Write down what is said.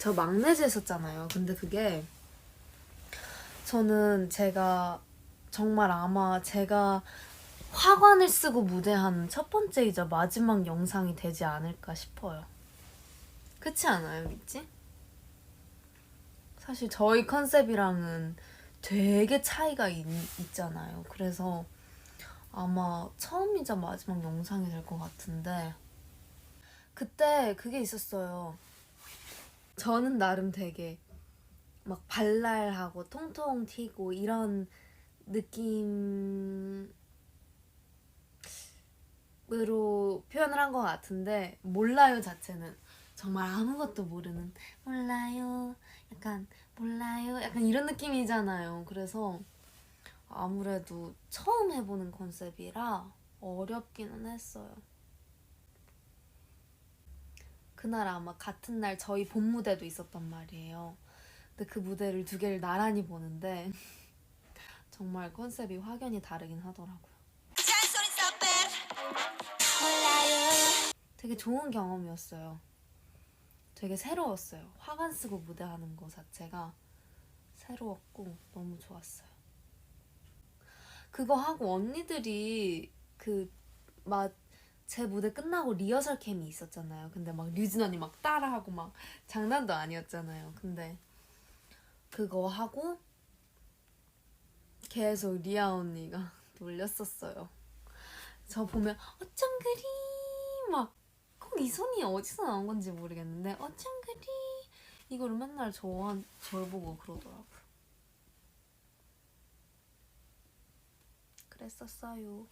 저 막내제 했었잖아요. 근데 그게 저는 제가 정말 아마 제가 화관을 쓰고 무대한 첫 번째이자 마지막 영상이 되지 않을까 싶어요. 그렇지 않아요, 미지? 사실 저희 컨셉이랑은 되게 차이가 있, 있잖아요. 그래서 아마 처음이자 마지막 영상이 될 것 같은데 그때 그게 있었어요. 저는 나름 되게 막 발랄하고 통통 튀고 이런 느낌으로 표현을 한 것 같은데 몰라요 자체는. 정말 아무것도 모르는 몰라요 약간 몰라요 약간 이런 느낌이잖아요. 그래서 아무래도 처음 해보는 컨셉이라 어렵기는 했어요 그날 아마 같은 날 저희 본 무대도 있었단 말이에요 근데 그 무대를 두 개를 나란히 보는데 정말 컨셉이 확연히 다르긴 하더라고요 되게 좋은 경험이었어요. 되게 새로웠어요. 화관 쓰고 무대하는 거 자체가 새로웠고 너무 좋았어요. 그거 하고 언니들이 그 막 제 무대 끝나고 리허설 캠이 있었잖아요. 근데 막 류진 언니 막 따라하고 막 장난도 아니었잖아요. 근데 그거 하고 계속 리아 언니가 놀렸었어요. 저 보면 어쩜 그리 막 꼭 이 손이 어디서 나온 건지 모르겠는데 어쩜 그리 이거를 맨날 저한 절 보고 그러더라고요. 그랬었어요.